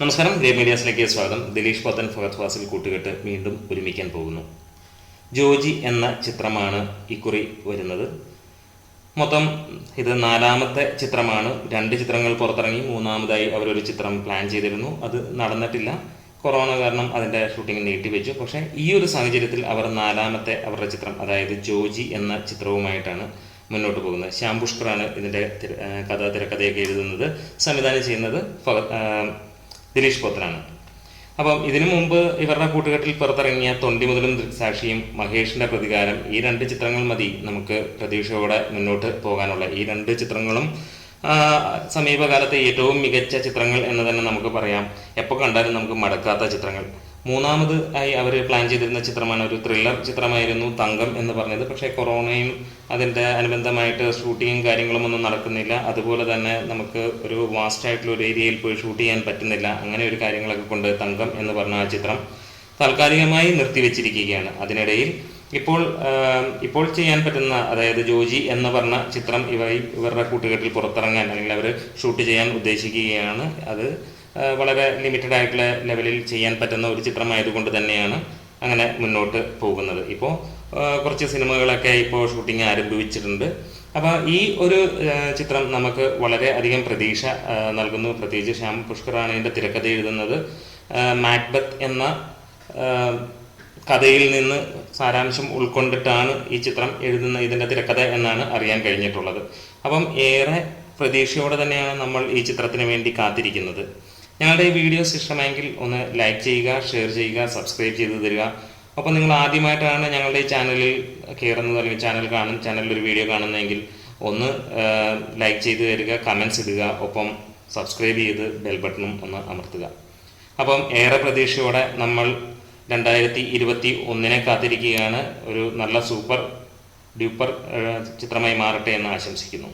നമസ്കാരം ഗ്രേ മീഡിയാസിലേക്ക് സ്വാഗതം. ദിലീഷ് പത്തൻ ഫഹദ് ഫാസിൽ കൂട്ടുകെട്ട് വീണ്ടും ഒരുമിക്കാൻ പോകുന്നു. ജോജി എന്ന ചിത്രമാണ് ഇക്കുറി വരുന്നത്. മൊത്തം ഇത് നാലാമത്തെ ചിത്രമാണ്. രണ്ട് ചിത്രങ്ങൾ പുറത്തിറങ്ങി. മൂന്നാമതായി അവരൊരു ചിത്രം പ്ലാൻ ചെയ്തിരുന്നു. അത് നടന്നിട്ടില്ല. കൊറോണ കാരണം അതിന്റെ ഷൂട്ടിംഗ് നീട്ടിവെച്ചു പക്ഷേ ഈ ഒരു സാഹചര്യത്തിൽ അവർ നാലാമത്തെ അവരുടെ ചിത്രം അതായത് ജോജി എന്ന ചിത്രവുമായിട്ടാണ് മുന്നോട്ട് പോകുന്നത്. ശ്യാം പുഷ്കറാണ് ഇതിന്റെ കഥ തിരക്കഥയൊക്കെ എഴുതുന്നത്. സംവിധാനം ചെയ്യുന്നത് ഫഹദ് പോത്രാണ് അപ്പം ഇതിനു മുമ്പ് ഇവരുടെ കൂട്ടുകെട്ടിൽ പുറത്തിറങ്ങിയ തൊണ്ടി മുതലും ദൃക്സാക്ഷിയും മഹേഷിന്റെ പ്രതികാരം ഈ രണ്ട് ചിത്രങ്ങൾ മതി. നമുക്ക് പ്രതീക്ഷയോടെ മുന്നോട്ട് പോകാനുള്ള ഈ രണ്ട് ചിത്രങ്ങളും സമീപകാലത്തെ ഏറ്റവും മികച്ച ചിത്രങ്ങൾ എന്ന് തന്നെ നമുക്ക് പറയാം. എപ്പോൾ കണ്ടാലും നമുക്ക് മടക്കാത്ത ചിത്രങ്ങൾ. മൂന്നാമത് ആയി അവർ പ്ലാൻ ചെയ്തിരുന്ന ചിത്രമാണ് ഒരു ത്രില്ലർ ചിത്രമായിരുന്നു തങ്കം എന്ന് പറഞ്ഞത്. പക്ഷേ കൊറോണയും അതിന്റെ അനുബന്ധമായിട്ട് ഷൂട്ടിങ്ങും കാര്യങ്ങളും ഒന്നും നടക്കുന്നില്ല. അതുപോലെ തന്നെ നമുക്ക് ഒരു വാസ്റ്റ് ആയിട്ടുള്ള ഒരു ഏരിയയിൽ പോയി ഷൂട്ട് ചെയ്യാൻ പറ്റുന്നില്ല. അങ്ങനെ ഒരു കാര്യങ്ങളൊക്കെ കൊണ്ട് തങ്കം എന്ന് പറഞ്ഞ ആ ചിത്രം താൽക്കാലികമായി നിർത്തിവെച്ചിരിക്കുകയാണ്. അതിനിടയിൽ ഇപ്പോൾ ഇപ്പോൾ ചെയ്യാൻ പറ്റുന്ന അതായത് ജോജി എന്ന് പറഞ്ഞ ചിത്രം ഇവ ഇവരുടെ കൂട്ടുകെട്ടിൽ പുറത്തിറങ്ങാൻ അല്ലെങ്കിൽ അവർ ഷൂട്ട് ചെയ്യാൻ ഉദ്ദേശിക്കുകയാണ്. അത് വളരെ ലിമിറ്റഡ് ആയിട്ടുള്ള ലെവലിൽ ചെയ്യാൻ പറ്റുന്ന ഒരു ചിത്രമായതുകൊണ്ട് തന്നെയാണ് അങ്ങനെ മുന്നോട്ട് പോകുന്നത്. ഇപ്പോൾ കുറച്ച് സിനിമകളൊക്കെ ഇപ്പോൾ ഷൂട്ടിംഗ് ആരംഭിച്ചിട്ടുണ്ട്. അപ്പോൾ ഈ ഒരു ചിത്രം നമുക്ക് വളരെ അധികം പ്രതീക്ഷ നൽകുന്നു. പ്രത്യേകിച്ച് ശ്യാം പുഷ്കറാണ് ഇതിന്റെ തിരക്കഥ എഴുതുന്നത്. മാക്ബത്ത് എന്ന കഥയിൽ നിന്ന് സാരാംശം ഉൾക്കൊണ്ടിട്ടാണ് ഈ ചിത്രം എഴുതുന്ന ഇതിന്റെ തിരക്കഥ എന്നാണ് അറിയാൻ കഴിഞ്ഞിട്ടുള്ളത്. അപ്പം ഏറെ പ്രതീക്ഷയോടെ തന്നെയാണ് നമ്മൾ ഈ ചിത്രത്തിന് വേണ്ടി കാത്തിരിക്കുന്നത്. ഞങ്ങളുടെ ഈ വീഡിയോസ് ഇഷ്ടമായെങ്കിൽ ഒന്ന് ലൈക്ക് ചെയ്യുക ഷെയർ ചെയ്യുക സബ്സ്ക്രൈബ് ചെയ്ത് തരിക. അപ്പം നിങ്ങൾ ആദ്യമായിട്ടാണ് ഞങ്ങളുടെ ഈ ചാനലിൽ കയറുന്നത് അല്ലെങ്കിൽ ചാനൽ കാണും ചാനലിൽ ഒരു വീഡിയോ കാണുന്നതെങ്കിൽ ഒന്ന് ലൈക്ക് ചെയ്ത് തരിക കമൻസ് ഇടുക. ഒപ്പം സബ്സ്ക്രൈബ് ചെയ്ത് ബെൽ ബട്ടണും ഒന്ന് അമർത്തുക. അപ്പം ഏറെ പ്രതീക്ഷയോടെ നമ്മൾ രണ്ടായിരത്തി ഇരുപത്തി ഒന്നിനെ കാത്തിരിക്കുകയാണ്. ഒരു നല്ല സൂപ്പർ ഡ്യൂപ്പർ ചിത്രമായി മാറട്ടെ എന്ന് ആശംസിക്കുന്നു.